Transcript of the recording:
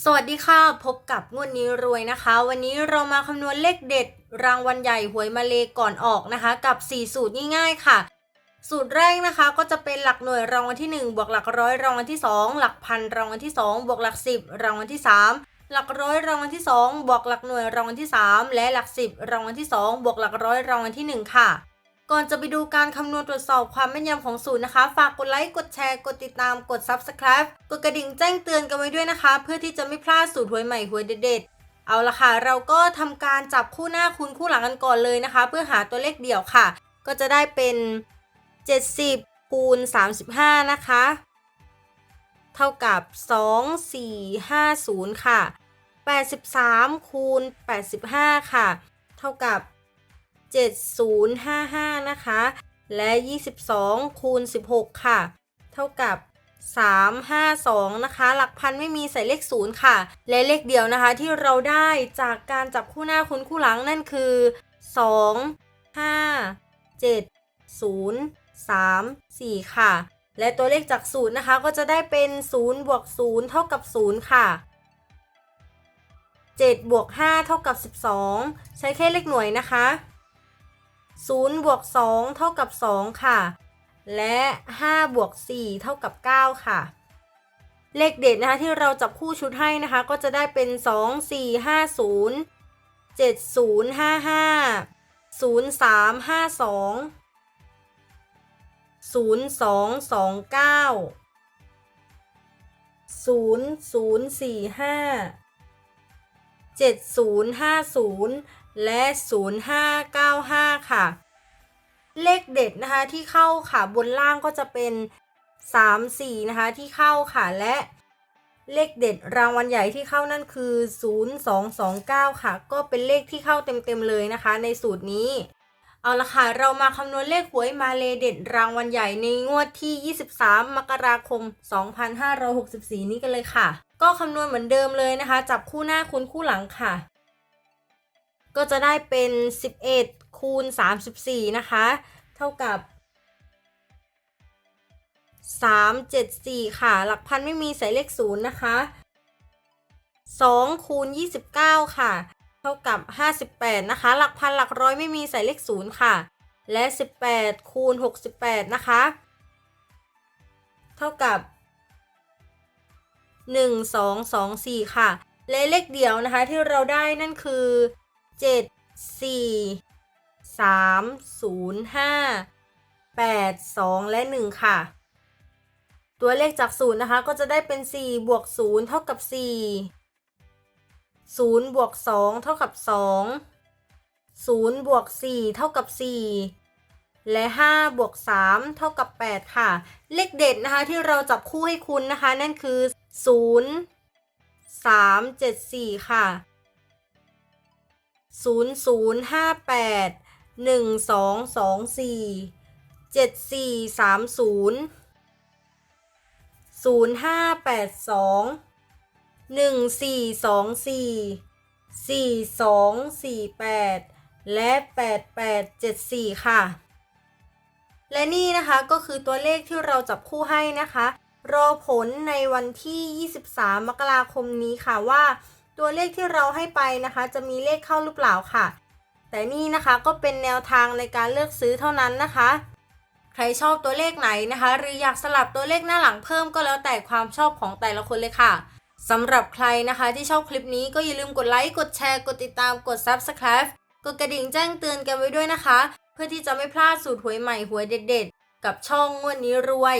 สวัสดีค่ะ พบกับงวดนี้รวยนะคะ วันนี้เรามาคำนวณเลขเด็ด รางวัลใหญ่หวยมาเลก่อนออกนะคะ กับ 4 สูตรง่ายๆค่ะ สูตรแรกนะคะก็จะเป็นหลักหน่วยรางวัลที่ 1 บวกหลักร้อยรางวัลที่ 2 หลักพันรางวัลที่ 2 บวกหลัก 10 รางวัลที่ 3 หลักร้อยรางวัลที่ 2 บวกหลักหน่วยรางวัลที่ 3 และหลัก 10 รางวัลที่ 2 บวกหลักร้อยรางวัลที่ 1 ค่ะ ก่อนจะไปดูการคำนวณตรวจสอบความแม่นยำของสูตรนะคะ ฝากกดไลค์ กดแชร์ กดติดตาม กด Subscribe กดกระดิ่งแจ้งเตือนกันไว้ด้วยนะคะ เพื่อที่จะไม่พลาดสูตรหวยใหม่หวยเด็ดๆ เอาละค่ะ เราก็ทำการจับคู่หน้าคูณคู่หลังกันก่อนเลยนะคะ เพื่อหาตัวเลขเดี่ยวค่ะ ก็จะได้เป็น 70คูณ35 นะคะ เท่ากับ 2450 ค่ะ 83คูณ85 ค่ะ เท่ากับ 7055 นะคะ และ 22 คูณ 16 ค่ะ เท่ากับ 352 นะคะ หลักพันไม่มีใส่เลข 0 ค่ะ และเลขเดียวนะคะที่เราได้จากการจับคู่หน้าคูณคู่หลังนั่นคือ 2 5 7 0 3 4 ค่ะ และตัวเลขจากสูตรนะคะ ก็จะได้เป็น 0 บวก 0 เท่ากับ 0 ค่ะ 7 บวก 5 เท่ากับ 12 ใช้แค่เลขหน่วยนะคะ 0บวก2เท่ากับ 2 ค่ะ และ5บวก4เท่ากับ 9 ค่ะ เลขเด็ดนะคะที่เราจับคู่ชุดให้นะคะ ก็จะได้เป็น 2 4 5 0 7 0 5 5 0 3 5 2 0 2 2 9 0 0 4 5 7 0 5 0 และ 0595 ค่ะ เลขเด็ดนะคะที่เข้าค่ะบนล่างก็จะเป็น 3 4 นะคะที่เข้าค่ะและเลขเด็ดรางวัลใหญ่ที่เข้านั่นคือ 0229 ค่ะ ก็เป็นเลขที่เข้าเต็มๆเลยนะคะ ในสูตรนี้ เอาละค่ะ เรามาคำนวณเลขหวยมาเลเด็ดรางวัลใหญ่ในงวดที่ 23 มกราคม 2564 นี้กันเลยค่ะ ก็คำนวณเหมือนเดิมเลยนะคะ จับคู่หน้าคูณคู่หลังค่ะ ก็จะได้เป็น 11 คูณ 34 นะคะ เท่ากับ 374 ค่ะ หลักพันไม่มีใส่เลข0นะคะ 2 คูณ 29 ค่ะ เท่ากับ 58 นะคะ หลักพันหลักร้อยไม่มีใส่เลข0ค่ะ และ 18 คูณ 68 นะคะ เท่ากับ 1 2 2 4 ค่ะ และเลขเดียวนะคะที่เราได้นั่นคือ 7 4 3 0 5 8 2และ1ค่ะ ตัวเลขจากศูนย์นะคะ ก็จะได้เป็น4บวก0เท่ากับ4 0บวก2เท่ากับ2 0บวก4เท่ากับ4และ5บวก3เท่ากับ 8 ค่ะ เลขเด็ดนะคะ ที่เราจับคู่ให้คุณนะคะ นั่นคือ 0 3 7 4 ค่ะ 0 0 5 8 1 2 2 4 7 4 3 0 0 5 8 2 1 4 2 4 4 2 4 8และ8 8 7 4ค่ะ และนี่นะคะก็คือตัวเลขที่เราจับคู่ให้นะคะ รอผลในวันที่ 23 มกราคมนี้ค่ะว่า ตัวเลขที่เราให้ไปนะคะ จะมีเลขเข้าหรือเปล่าค่ะ แต่นี่นะคะก็เป็นแนวทางในการเลือกซื้อเท่านั้นนะคะ ใครชอบตัวเลขไหนนะคะ หรืออยากสลับตัวเลขหน้าหลังเพิ่มก็แล้วแต่ความชอบของแต่ละคนเลยค่ะสำหรับใครนะคะที่ชอบคลิปนี้ก็อย่าลืมกดไลค์กดแชร์กดติดตามกด Subscribe กดกระดิ่งแจ้งเตือนกันไว้ด้วยนะคะ เพื่อที่จะไม่พลาดสูตรหวยใหม่หวยเด็ด ๆ กับช่องงวดนี้รวย